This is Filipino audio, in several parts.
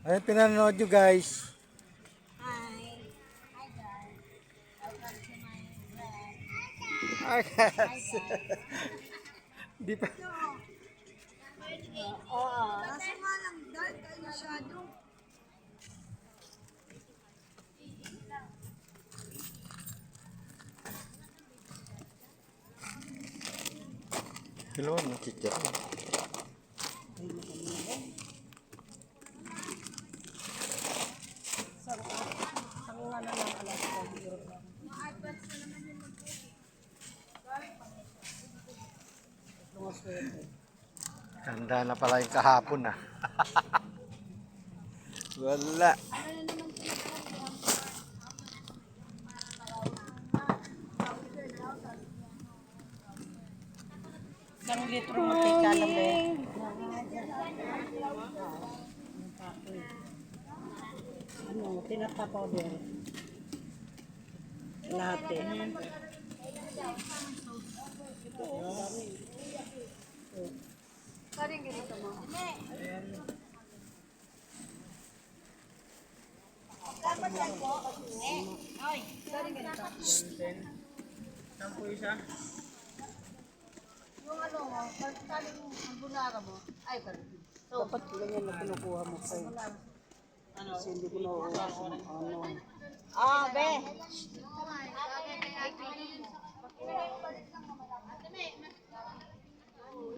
Ayun, pinanood nyo guys. Hi. Hi guys. Welcome to my vlog. Ay, guys. Di pa. Oo. Kaso nga lang, dark ay masyado. Hello, ano chicha? Handa na pala yung kahapon ah. Wala. Isang litro matika lang ba? Ano, tinapa powder. Lahat eh. Yung ano mo, pagkaling ang bunara mo, ay, ganun. Dapat ganyan na kinukuha mo kayo. Kasi hindi ko nauuwa sa ano. Ah, be.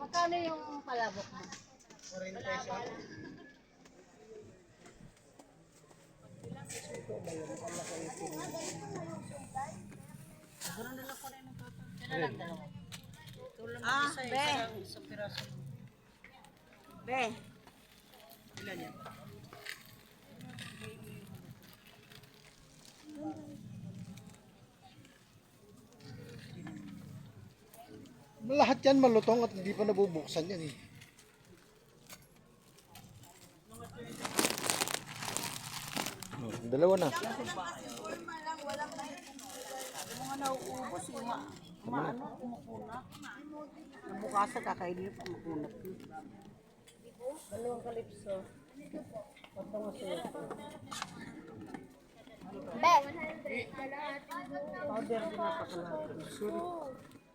Magkano yung palabok mo? Ah, be. Isang piraso. Be. Ilan yan? Lahat yan malutong at hindi pa nabubuksan yan eh. Oh, dalawa na. Yung nauubos, yung ma, maano, kumukuna. Nabukasan, kakainin pa, makunat. Dalawang kalipso. Tatlong asin. Powder din napakalaki.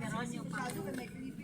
Pero ano nyo pa.